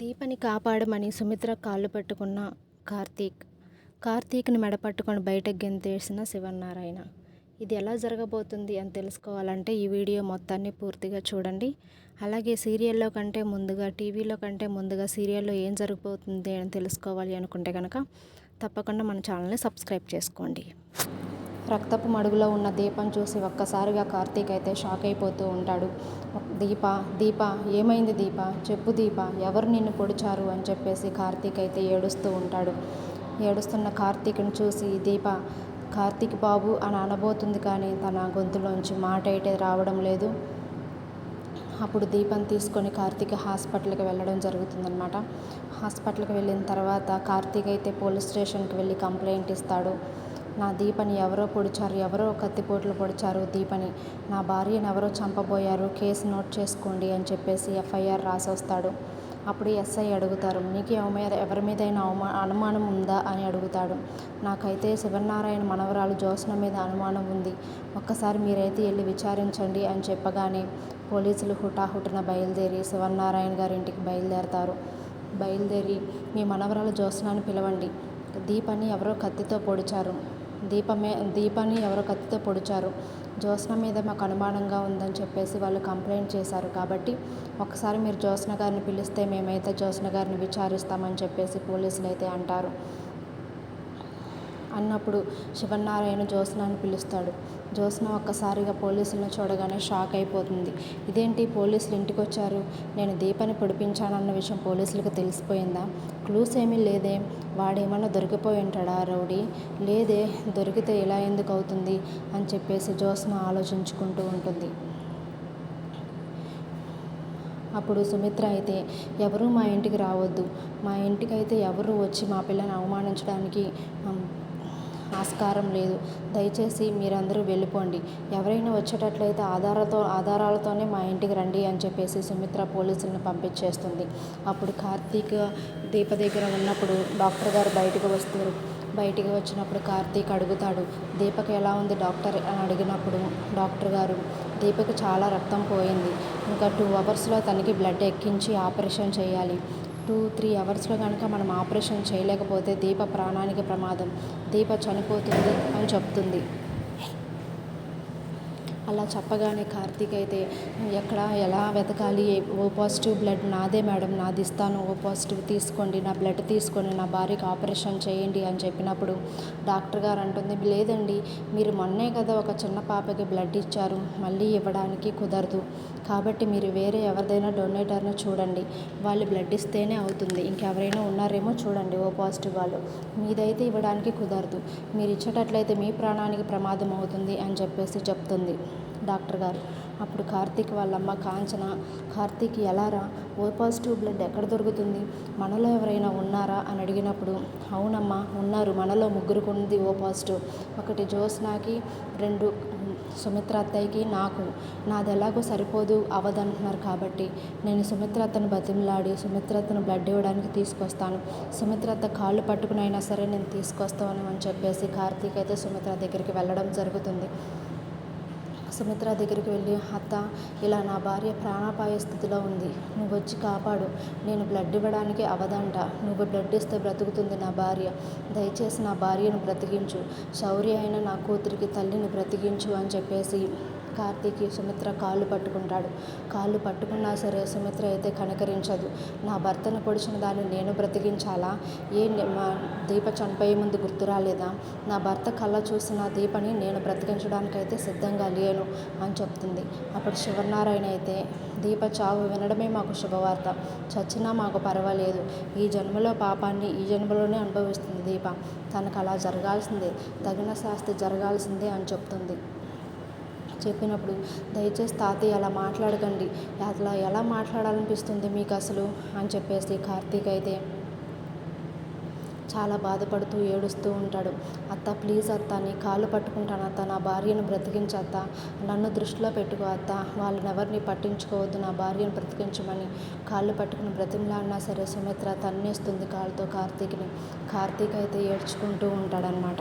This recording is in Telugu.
దీపని కాపాడమని సుమిత్ర కాళ్ళు పట్టుకున్న కార్తీక్. కార్తీక్ని మెడపట్టుకొని బయటకు గెంతేసిన శివనారాయణ ఇది ఎలా జరగబోతుంది అని తెలుసుకోవాలంటే ఈ వీడియో మొత్తాన్ని పూర్తిగా చూడండి. అలాగే సీరియల్లో కంటే ముందుగా టీవీలో కంటే ముందుగా సీరియల్లో ఏం జరగబోతుంది అని తెలుసుకోవాలి అనుకుంటే కనుక తప్పకుండా మన ఛానల్ని సబ్స్క్రైబ్ చేసుకోండి. రక్తపు మడుగులో ఉన్న దీపం చూసి ఒక్కసారిగా కార్తీక్ అయితే షాక్ అయిపోతూ ఉంటాడు. దీప దీప ఏమైంది దీప? చెప్పు దీప ఎవరు నిన్ను పొడిచారు? అని చెప్పేసి కార్తీక్ అయితే ఏడుస్తూ ఉంటాడు. ఏడుస్తున్న కార్తీక్ని చూసి దీప కార్తీక్ బాబు అని అనబోతుంది కానీ తన గొంతులోంచి మాట అయితే రావడం లేదు. అప్పుడు దీపం తీసుకొని కార్తీక్ హాస్పిటల్కి వెళ్ళడం జరుగుతుందన్నమాట. హాస్పిటల్కి వెళ్ళిన తర్వాత కార్తీక్ అయితే పోలీస్ స్టేషన్కి వెళ్ళి కంప్లైంట్ ఇస్తాడు. నా దీపని ఎవరో పొడిచారు ఎవరో కత్తిపోట్లు పొడిచారు దీపని. నా భార్యను ఎవరో చంపబోయారు కేసు నోట్ చేసుకోండి అని చెప్పేసి ఎఫ్ఐఆర్ రాసొస్తాడు. అప్పుడు ఎస్ఐ అడుగుతారు మీకు మీద ఎవరి మీదైనా అవమా అనుమానం ఉందా? అని అడుగుతాడు. నాకైతే శివనారాయణ మనవరాలు జ్యోత్స్న మీద అనుమానం ఉంది. ఒక్కసారి మీరైతే వెళ్ళి విచారించండి అని చెప్పగానే పోలీసులు హుటాహుటిన బయలుదేరి శివనారాయణ గారి ఇంటికి బయలుదేరతారు. బయలుదేరి మీ మనవరాలు జ్యోత్స్నాన్ని పిలవండి. దీపని ఎవరో కత్తితో పొడిచారు. దీపమే దీపాన్ని ఎవరో కత్తితో పొడిచారు. జ్యోత్స్న మీద మాకు అనుమానంగా ఉందని చెప్పేసి వాళ్ళు కంప్లైంట్ చేశారు. కాబట్టి ఒకసారి మీరు జ్యోత్స్న గారిని పిలిస్తే మేమైతే జ్యోత్స్న గారిని విచారిస్తామని చెప్పేసి పోలీసులు అయితే అంటారు. అన్నప్పుడు శివనారాయణ జ్యోత్స్నాన్ని పిలుస్తాడు. జ్యోత్స్న ఒక్కసారిగా పోలీసులను చూడగానే షాక్ అయిపోతుంది. ఇదేంటి పోలీసులు ఇంటికి వచ్చారు నేను దీపాన్ని పొడిపించానన్న విషయం పోలీసులకు తెలిసిపోయిందా? క్లూస్ ఏమీ లేదే. వాడేమన్నా దొరికిపోయి ఉంటాడా రౌడీ? లేదే దొరికితే ఇలా ఎందుకు అవుతుంది? అని చెప్పేసి జ్యోత్స్న ఆలోచించుకుంటూ ఉంటుంది. అప్పుడు సుమిత్ర అయితే ఎవరు మా ఇంటికి రావద్దు. మా ఇంటికి అయితే ఎవరు వచ్చి మా పిల్లని అవమానించడానికి ఆస్కారం లేదు. దయచేసి మీరందరూ వెళ్ళిపోండి. ఎవరైనా వచ్చేటట్లయితే ఆధారాలతో ఆధారాలతోనే మా ఇంటికి రండి అని చెప్పేసి సుమిత్ర పోలీసులను పంపించేస్తుంది. అప్పుడు కార్తీక్ దీప దగ్గర ఉన్నప్పుడు డాక్టర్ గారు బయటకు వస్తారు. బయటికి వచ్చినప్పుడు కార్తీక్ అడుగుతాడు దీపక్ ఎలా ఉంది డాక్టర్? అని అడిగినప్పుడు డాక్టర్ గారు దీపక్ చాలా రక్తం పోయింది. ఇంకా టూ అవర్స్లో తనకి బ్లడ్ ఎక్కించి ఆపరేషన్ చేయాలి. టూ త్రీ అవర్స్లో కనుక మనం ఆపరేషన్ చేయలేకపోతే దీప ప్రాణానికి ప్రమాదం దీప చనిపోతుంది అని చెప్తుంది. అలా చెప్పగానే కార్తీక్ అయితే ఎక్కడ ఎలా వెతకాలి? ఓ పాజిటివ్ బ్లడ్ నాదే మేడం నాది ఇస్తాను. ఓ పాజిటివ్ తీసుకోండి నా బ్లడ్ తీసుకొని నా భార్యకి ఆపరేషన్ చేయండి అని చెప్పినప్పుడు డాక్టర్ గారు అంటుంది లేదండి మీరు మొన్నే కదా ఒక చిన్న పాపకి బ్లడ్ ఇచ్చారు మళ్ళీ ఇవ్వడానికి కుదరదు. కాబట్టి మీరు వేరే ఎవరిదైనా డొనేటర్ను చూడండి. వాళ్ళు బ్లడ్ ఇస్తేనే అవుతుంది. ఇంకెవరైనా ఉన్నారేమో చూడండి ఓ పాజిటివ్ వాళ్ళు. మీదైతే ఇవ్వడానికి కుదరదు. మీరు ఇచ్చేటట్లయితే మీ ప్రాణానికి ప్రమాదం అవుతుంది అని చెప్పేసి చెప్తుంది. డాక్టర్ గారు. అప్పుడు కార్తీక్ వాళ్ళమ్మ కాంచన కార్తీక్ ఎలారా ఓ పాజిటివ్ బ్లడ్ ఎక్కడ దొరుకుతుంది? మనలో ఎవరైనా ఉన్నారా? అని అడిగినప్పుడు అవునమ్మా ఉన్నారు. మనలో ముగ్గురికి ఉంది ఓ పాజిటివ్. ఒకటి జ్యోత్స్నాకి రెండు సుమిత్ర అత్తయ్యకి నాకు. నాది ఎలాగో సరిపోదు అవదంటున్నారు కాబట్టి. నేను సుమిత్ర అత్తను బతిమలాడి సుమిత్ర అత్తను బ్లడ్ ఇవ్వడానికి తీసుకొస్తాను. సుమిత్ర అత్త కాళ్ళు పట్టుకుని అయినా సరే నేను తీసుకొస్తాను అని చెప్పేసి కార్తీక్ అయితే సుమిత్ర దగ్గరికి వెళ్ళడం జరుగుతుంది. సుమిత్ర దగ్గరికి వెళ్ళి అత్త ఇలా నా భార్య ప్రాణాపాయ స్థితిలో ఉంది. నువ్వు వచ్చి కాపాడు. నేను బ్లడ్ ఇవ్వడానికి అవదంట నువ్వు బ్లడ్ ఇస్తే బ్రతుకుతుంది నా భార్య. దయచేసి నా భార్యను బ్రతికించు. శౌర్య అయిన నా కూతురికి తల్లిని బ్రతికించు అని చెప్పేసి కార్తీక్ సుమిత్ర కాళ్ళు పట్టుకుంటాడు. కాళ్ళు పట్టుకున్నా సరే సుమిత్ర అయితే కనకరించదు. నా భర్తను పొడిచిన దాన్ని నేను బ్రతికించాలా? ఏ మా దీప చనిపోయే ముందు గుర్తు రాలేదా? నా భర్త కళ్ళ చూసిన దీపని నేను బ్రతికించడానికైతే సిద్ధంగా లేను అని చెప్తుంది. అప్పుడు శివనారాయణ అయితే దీప చావు వినడమే మాకు శుభవార్త. చచ్చినా మాకు పర్వాలేదు. ఈ జన్మలో పాపాన్ని ఈ జన్మలోనే అనుభవిస్తుంది దీప. తనకు అలా జరగాల్సిందే తగిన శాస్తి జరగాల్సిందే అని చెప్తుంది. చెప్పినప్పుడు దయచేసి తాతయ్య అలా మాట్లాడకండి. అట్లా ఎలా మాట్లాడాలనిపిస్తుంది మీకు అసలు? అని చెప్పేసి కార్తీక్ అయితే చాలా బాధపడుతూ ఏడుస్తూ ఉంటాడు. అత్త ప్లీజ్ అత్త నీ కాళ్ళు పట్టుకుంటాను అత్త నా భార్యను బ్రతికించత్త నన్ను దృష్టిలో పెట్టుకో అత్త. వాళ్ళని ఎవరిని పట్టించుకోవద్దు నా భార్యను బ్రతికించమని. కాళ్ళు పట్టుకుని బ్రతిమలాడినా సరే సుమిత్ర తన్నేస్తుంది కాళ్ళతో కార్తీక్ని. కార్తీక్ అయితే ఏడ్చుకుంటూ ఉంటాడనమాట